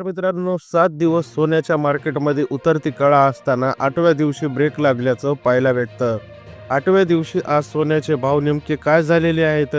तर मित्रांनो सात दिवस सोन्याच्या मार्केटमध्ये उतरती कळा असताना आठव्या दिवशी ब्रेक लागल्याचं पाहायला भेटतं. आठव्या दिवशी आज सोन्याचे भाव नेमके काय झालेले आहेत?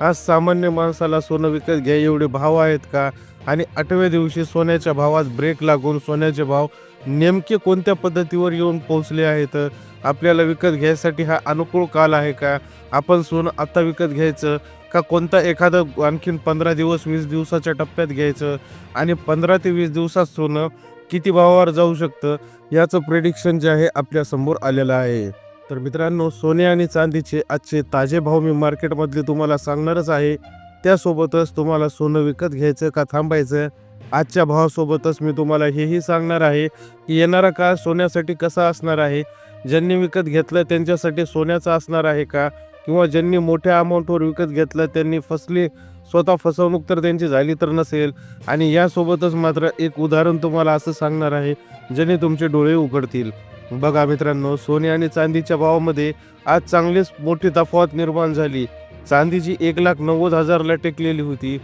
आज सामान्य माणसाला सोनं विकत घ्या एवढे भाव आहेत का? आणि आठव्या दिवशी सोन्याच्या भावात ब्रेक लागून सोन्याचे भाव नेमके कोणत्या पद्धतीवर येऊन पोहोचले आहेत? आपल्याला विकत घ्यायसाठी हा अनुकूल काल आहे का? आपण सोनं आता विकत घ्यायचं? का कोणता एखादं आणखीन पंधरा दिवस वीस दिवसाच्या टप्प्यात घ्यायचं आणि पंधरा ते वीस दिवसात सोनं किती भावावर जाऊ शकतं याचं प्रेडिक्शन जे आहे आपल्यासमोर आलेलं आहे. तर मित्रांनो सोने आणि चांदीचे आजचे ताजे भाव मी मार्केटमधले तुम्हाला सांगणारच आहे. त्यासोबतच तुम्हाला सोनं विकत घ्यायचं का थांबायचं आजच्या भावासोबतच मी तुम्हाला हेही सांगणार आहे की येणारा काळ सोन्यासाठी कसा असणार आहे ज्यांनी विकत घेतलं त्यांच्यासाठी सोन्याचं असणार आहे का किंवा ज्यांनी मोठ्या अमाऊंटवर विकत घेतलं त्यांनी फसली स्वतः फसवणूक तर त्यांची झाली तर नसेल. आणि यासोबतच मात्र एक उदाहरण तुम्हाला असं सांगणार आहे ज्याने तुमचे डोळे उघडतील. बघा मित्रांनो सोने आणि चांदीच्या भावामध्ये आज चांगलीच मोठी तफावत निर्माण झाली. चांदीची एक लाख नव्वद हजारला टेकलेली होती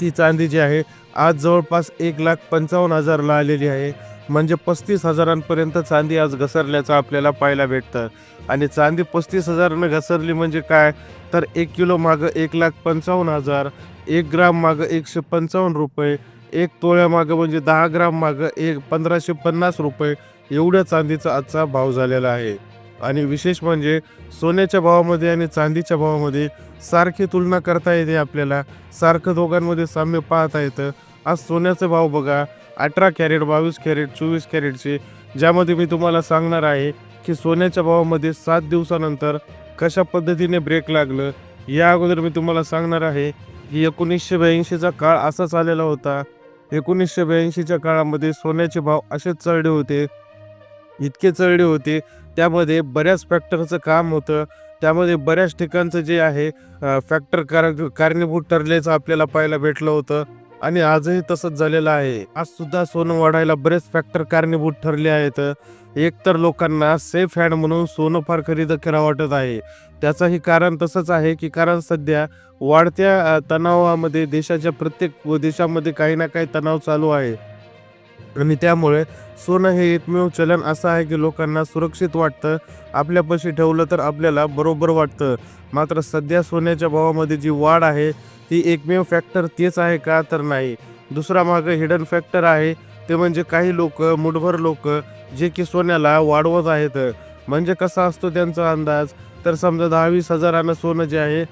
ती चांदी जी आहे आज जवळपास एक लाख पंचावन्न हजारला आलेली आहे. म्हणजे पस्तीस हजारांपर्यंत चांदी आज घसरल्याचं आपल्याला पाहायला भेटतं. आणि चांदी पस्तीस हजारानं घसरली म्हणजे काय? तर एक किलो मागं एक लाख पंचावन्न हजार एक ग्राम मागं एकशे पंचावन्न रुपये एक तोळ्या मागं म्हणजे दहा ग्राम मागं एक पंधराशे पन्नास रुपये एवढ्या चांदीचा आजचा भाव झालेला आहे. आणि विशेष म्हणजे सोन्याच्या भावामध्ये आणि चांदीच्या भावामध्ये सारखी तुलना करता येते आपल्याला. सारखं दोघांमध्ये साम्य पाहता येतं. आज सोन्याचा भाव बघा अठरा कॅरेट बावीस कॅरेट चोवीस कॅरेटचे ज्यामध्ये मी तुम्हाला सांगणार आहे की सोन्याच्या भावामध्ये सात दिवसानंतर कशा पद्धतीने ब्रेक लागलं या अगोदर मी तुम्हाला सांगणार आहे की एकोणीसशे ब्याऐंशीचा काळ असाच आलेला होता. एकोणीसशे ब्याऐंशीच्या काळामध्ये सोन्याचे भाव असेच चढले होते इतके चढले होते. त्यामध्ये बऱ्याच फॅक्टरचं काम होतं. त्यामध्ये बऱ्याच ठिकाणचं जे आहे फॅक्टर कार कारणीभूत ठरल्याचं आपल्याला पाहायला भेटलं होतं. आणि आजही तसंच झालेलं आहे. आज सुद्धा सोनं वाढायला बरेच फॅक्टर कारणीभूत ठरले आहेत. एक तर लोकांना सेफ हँड म्हणून सोनं फार खरेदी करा वाटत आहे. त्याचंही कारण तसंच आहे की कारण सध्या वाढत्या तणावामध्ये देशाच्या प्रत्येक देशामध्ये काही ना काही तणाव चालू आहे. आणि त्यामुळे सोनं हे एकमेव चलन असं आहे की लोकांना सुरक्षित वाटतं. आपल्यापाशी ठेवलं तर आपल्याला बरोबर वाटतं. मात्र सध्या सोन्याच्या भावामध्ये जी वाढ आहे ती एकमेव फॅक्टर तेच आहे का तर नाही. दुसरा मागं हिडन फॅक्टर आहे. ते म्हणजे काही लोक मुठभर लोक जे की सोन्याला वाढवत आहेत. म्हणजे कसा असतो त्यांचा अंदाज? तर समजा दहावीस हजारानं सोनं जे आहे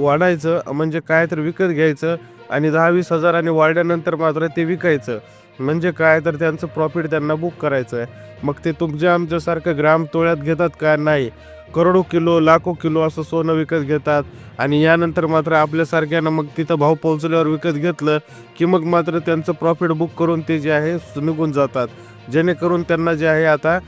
वाढायचं म्हणजे काय तर विकत घ्यायचं आणि दहावीस हजाराने वाढल्यानंतर मात्र ते विकायचं. म्हणजे काय तर त्यांचं प्रॉफिट त्यांना बुक करायचं आहे मग ते तुमच्या आमच्यासारखं ग्राम तोळ्यात घेतात का? नाही. करोडो किलो लाखो किलो असं सोनं विकत घेतात. आणि यानंतर मात्र आपल्यासारख्यानं मग तिथं भाव पोहोचल्यावर विकत घेतलं की मग मात्र त्यांचं प्रॉफिट बुक करून ते जे आहे निघून जातात. जेणेकरून त्यांना जे आहे आता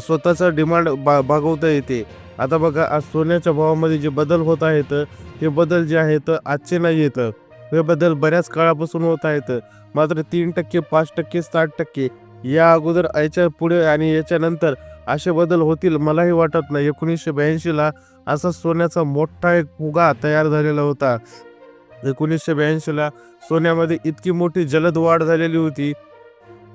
स्वतःचं डिमांड बा भागवता येते. आता बघा आज सोन्याच्या भावामध्ये जे बदल होत आहेत हे बदल जे आहेत आजचे नाही येतं. हे बदल बऱ्याच काळापासून होत आहेत. मात्र तीन टक्के पाच टक्के साठ टक्के या अगोदर याच्यापुढे आणि याच्यानंतर असे बदल होतील मलाही वाटत नाही. एकोणीसशे ब्याऐंशीला असा सोन्याचा मोठा एक फुगा तयार झालेला होता. एकोणीसशे ब्याऐंशीला सोन्यामध्ये इतकी मोठी जलद वाढ झालेली होती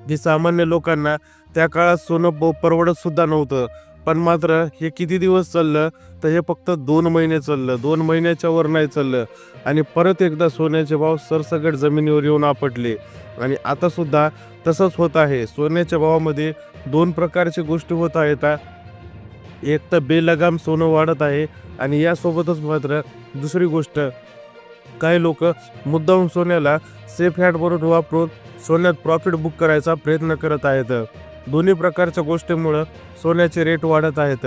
की सामान्य लोकांना त्या काळात सोनं परवडत सुद्धा नव्हतं. पण मात्र हे किती दिवस चाललं? तर हे फक्त दोन महिने चाललं. दोन महिन्याच्या वर नाही चाललं. आणि परत एकदा सोन्याचे भाव सरसकट जमिनीवर येऊन आपटले. आणि आता सुद्धा तसंच होत आहे. सोन्याच्या भावामध्ये दोन प्रकारच्या गोष्टी होत आहेत. एक तर बेलगाम सोनं वाढत आहे आणि यासोबतच मात्र दुसरी गोष्ट काही लोक मुद्दाम सोन्याला सेफ हँड वापरून सोन्यात प्रॉफिट बुक करायचा प्रयत्न करत आहेत. दोन्ही प्रकारच्या गोष्टीमुळं सोन्याचे रेट वाढत आहेत.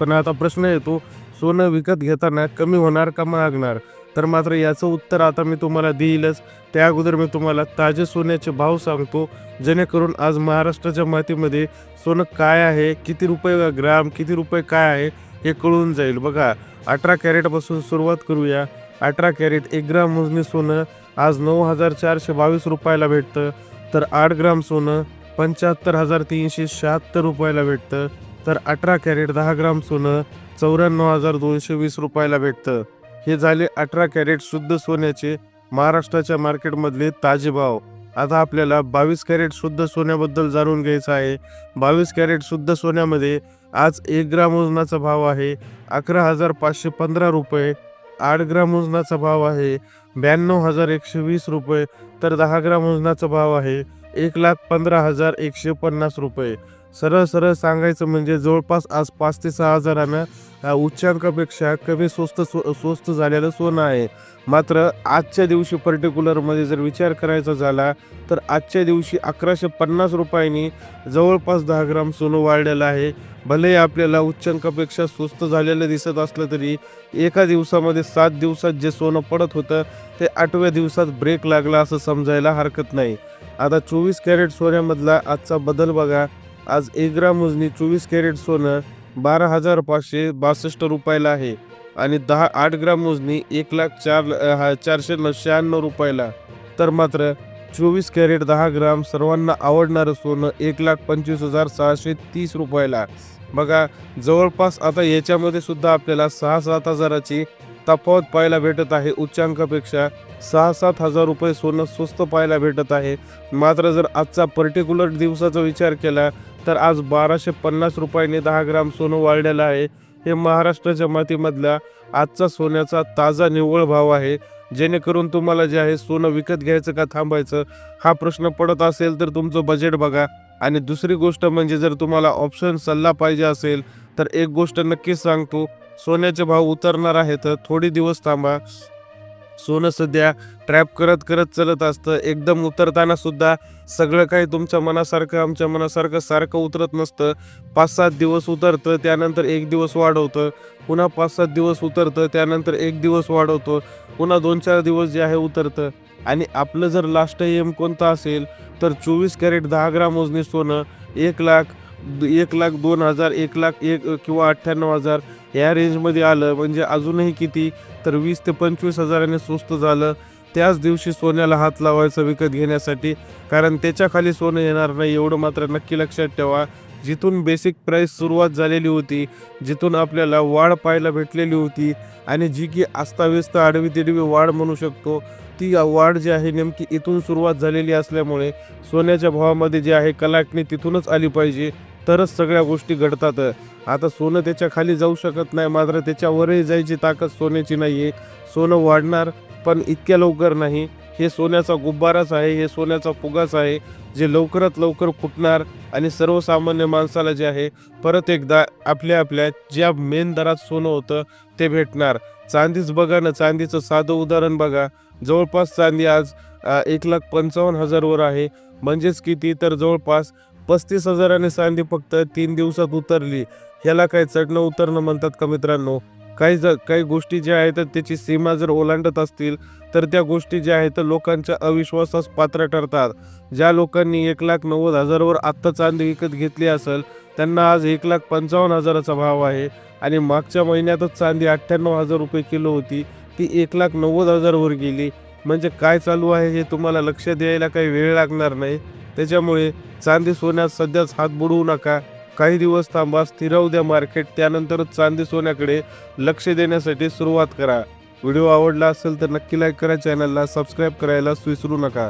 पण आता प्रश्न येतो सोनं विकत घेताना कमी होणार का मागणार तर मात्र याचं उत्तर आता मी तुम्हाला देईलच. त्या अगोदर मी तुम्हाला ताजे सोन्याचे भाव सांगतो जेणेकरून आज महाराष्ट्राच्या मातीमध्ये सोनं काय आहे किती रुपये ग्राम किती रुपये काय आहे हे कळून जाईल. बघा अठरा कॅरेटपासून सुरुवात करूया. अठरा कॅरेट एक ग्राम मोजणी सोनं आज नऊ हजार चारशे बावीस रुपयाला भेटतं. तर आठ ग्राम सोनं पंच्याहत्तर हजार तीनशे शहात्तर रुपयाला भेटतं. तर अठरा कॅरेट दहा ग्राम सोनं चौऱ्याण्णव हजार दोनशे वीस रुपयाला भेटतं. हे झाले अठरा कॅरेट शुद्ध सोन्याचे महाराष्ट्राच्या मार्केटमधले ताजे भाव. आता आपल्याला बावीस कॅरेट शुद्ध सोन्याबद्दल जाणून घ्यायचं आहे. बावीस कॅरेट शुद्ध सोन्यामध्ये आज एक ग्राम वजनाचा भाव आहे. अकरा हजार पाचशे पंधरा रुपये. आठ ग्राम वजनाचा भाव आहे. ब्याण्णव हजार एकशे वीस रुपये. तर दहा ग्राम वजनाचा भाव आहे. एक लाख पंधरा हजार एकशे पन्नास रुपये. सरळ सरळ सांगायचं म्हणजे जवळपास आज पाच ते सहा हजारानं उच्चांकापेक्षा कमी स्वस्त स्व स्वस्त झालेलं सोनं आहे. मात्र आजच्या दिवशी पर्टिक्युलरमध्ये जर विचार करायचा झाला तर आजच्या दिवशी अकराशे पन्नास रुपयांनी जवळपास दहा ग्राम सोनं वाढलेलं आहे. भले आपल्याला उच्चांकापेक्षा स्वस्त झालेलं दिसत असलं तरी एका दिवसामध्ये सात दिवसात जे सोनं पडत होतं ते आठव्या दिवसात ब्रेक लागला असं समजायला हरकत नाही. आता चोवीस कॅरेट सोन्यामधला आजचा बदल बघा. आज एक ग्राम मोजणी चोवीस कॅरेट सोनं बारा हजार पाचशे बासष्ट रुपयाला आहे. आणि दहा आठ ग्राम मोजणी एक लाख चार हा, चारशे न- शहाण्णव रुपयाला. तर मात्र चोवीस कॅरेट दहा ग्राम सर्वांना आवडणारं सोनं एक लाख पंचवीस हजार सहाशे तीस रुपयाला. बघा जवळपास आता याच्यामध्ये सुद्धा आपल्याला सहा सात हजाराची तफावत पाहायला भेटत आहे. उच्चांकापेक्षा सहा सात हजार रुपये सोनं स्वस्त पाहायला भेटत आहे. मात्र जर आजचा पर्टिक्युलर दिवसाचा विचार केला तर आज बाराशे पन्नास रुपयांनी दहा ग्राम सोनं वाढलेलं आहे. हे महाराष्ट्राच्या मातीमधला आजचा सोन्याचा ताजा निव्वळ भाव आहे. जेणेकरून तुम्हाला जे आहे सोनं विकत घ्यायचं का थांबायचं हा प्रश्न पडत असेल तर तुमचं बजेट बघा. आणि दुसरी गोष्ट म्हणजे जर तुम्हाला ऑप्शन सल्ला पाहिजे असेल तर एक गोष्ट नक्कीच सांगतो. सोन्याचे भाव उतरणार आहेत. थोडी दिवस थांबा. सोनं सध्या ट्रॅप करत करत चलत असतं. एकदम उतरताना सुद्धा सगळं काही तुमच्या मनासारखं आमच्या मनासारखं सारखं उतरत नसतं. पाच सात दिवस उतरतं त्यानंतर एक दिवस वाढवतं. पुन्हा पाच सात दिवस उतरतं त्यानंतर एक दिवस वाढवतं. पुन्हा दोन चार दिवस जे आहे उतरतं. आणि आपलं जर लास्ट एम कोणता असेल तर चोवीस कॅरेट दहा ग्राम मोजणी सोनं एक लाख एक लाख दोन हजार एक लाख एक किंवा अठ्ठ्याण्णव हजार या रेंजमध्ये आलं. म्हणजे अजूनही किती? तर वीस ते पंचवीस हजाराने स्वस्त झालं. त्याच दिवशी सोन्याला हात लावायचं विकत घेण्यासाठी. कारण त्याच्याखाली सोनं येणार नाही. एवढं मात्र नक्की लक्षात ठेवा. जिथून बेसिक प्राईस सुरुवात झालेली होती जिथून आपल्याला वाढ पाहायला भेटलेली होती आणि जी की आस्ताव्यस्त आडवी तिडवी वाढ म्हणू शकतो ती वाढ जी आहे नेमकी इथून सुरुवात झालेली असल्यामुळे सोन्याच्या भावामध्ये जे आहे कलाटणी तिथूनच आली पाहिजे तरच सगळ्या गोष्टी घडतात. आता सोनं त्याच्याखाली जाऊ शकत नाही मात्र त्याच्यावरही जायची ताकद सोन्याची नाही आहे सोनं वाढणार पण इतक्या लवकर नाही. हे सोन्याचा गुब्बाराच आहे हे सोन्याचा फुगाच आहे जे लवकरात लवकर फुटणार आणि सर्वसामान्य माणसाला जे आहे परत एकदा आपल्या आपल्या ज्या मेन दरात सोनं होतं ते भेटणार. चांदीच बघा ना चांदीचं साधं उदाहरण बघा. जवळपास चांदी आज एक लाख पंचावन्न हजारवर आहे. म्हणजेच किती? तर जवळपास पस्तीस हजाराने चांदी फक्त तीन दिवसात उतरली. ह्याला काय चढणं उतरणं म्हणतात का मित्रांनो? काही ज काही गोष्टी ज्या आहेत त्याची सीमा जर ओलांडत असतील तर त्या गोष्टी ज्या आहेत लोकांच्या अविश्वासास पात्र ठरतात. ज्या लोकांनी एक लाख नव्वद हजारावर आत्ता चांदी विकत घेतली असेल त्यांना आज एक लाख पंचावन्न हजाराचा भाव आहे. आणि मागच्या महिन्यातच चांदी अठ्ठ्याण्णव हजार रुपये किलो होती ती एक लाख नव्वद हजारवर गेली. म्हणजे काय चालू आहे हे तुम्हाला लक्ष द्यायला काही वेळ लागणार नाही. त्याच्यामुळे चांदी सोन्यात सध्याच हात बुडवू नका. काही दिवस थांबा स्थिरावू द्या मार्केट त्यानंतरच चांदी सोन्याकडे लक्ष देण्यासाठी सुरुवात करा. व्हिडिओ आवडला असेल तर नक्की लाईक करा चॅनलला सबस्क्राईब करायला विसरू नका.